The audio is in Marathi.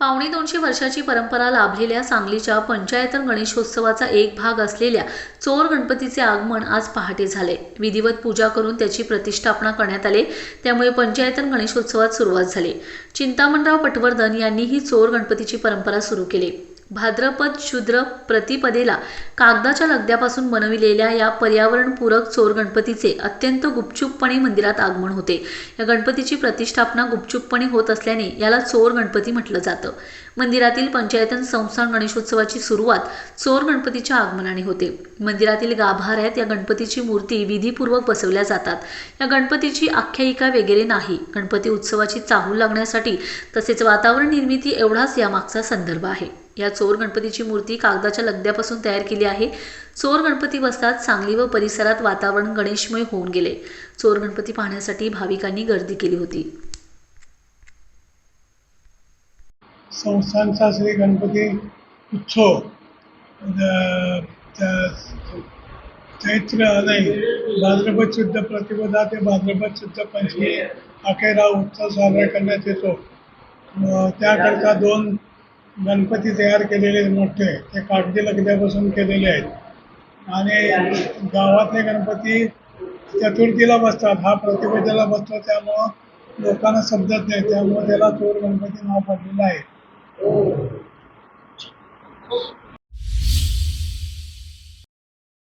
पावणे दोनशे वर्षाची परंपरा लाभलेल्या सांगलीच्या पंचायतन गणेशोत्सवाचा एक भाग असलेल्या चोर गणपतीचे आगमन आज पहाटे झाले. विधिवत पूजा करून त्याची प्रतिष्ठापना करण्यात आले. त्यामुळे पंचायतन गणेशोत्सवात सुरुवात झाली. चिंतामणराव पटवर्धन यांनीही चोर गणपतीची परंपरा सुरू केली. भाद्रपद शुद्र प्रतिपदेला कागदाच्या लगद्यापासून बनविलेल्या या पर्यावरणपूरक चोर गणपतीचे अत्यंत गुपचूपपणे मंदिरात आगमन होते. या गणपतीची प्रतिष्ठापना गुपचूपपणे होत असल्याने याला चोर गणपती म्हटलं जातं. मंदिरातील पंचायतन संस्थान गणेशोत्सवाची सुरुवात चोर गणपतीच्या आगमनाने होते. मंदिरातील गाभाऱ्यात या गणपतीची मूर्ती विधीपूर्वक बसवल्या जातात. या गणपतीची आख्यायिका वगैरे नाही. गणपती उत्सवाची चाहूल लागण्यासाठी तसेच वातावरण निर्मिती एवढाच यामागचा संदर्भ आहे. या चोर गणपतीची मूर्ती कागदाच्या लगद्यापासून तयार केली आहे. चोर गणपती बसतात सांगली व परिसरात वातावरण गणेशमय होऊन गेले. चोर गणपती पाहण्यासाठी भाविकांनी गर्दी केली होती. संस्थानचा श्री गणपती उत्सव. त्या- चैत्र नाही भाद्रपद शुद्ध प्रतिपदा ते भाद्रपद शुद्ध पंचमी अखेर हा उत्सव साजरा करण्यात येतो त्याकरता दोन गणपती तयार केलेले आहेत मोठे. ते कागदी लगद्यापासून केलेले आहेत. आणि गावातले गणपती चतुर्थीला बसतात. हा प्रतिपदेला बसतो. त्यामुळं लोकांना समजत नाही. त्यामुळे त्याला चोर गणपती नाव पडलेलं आहे. Oh.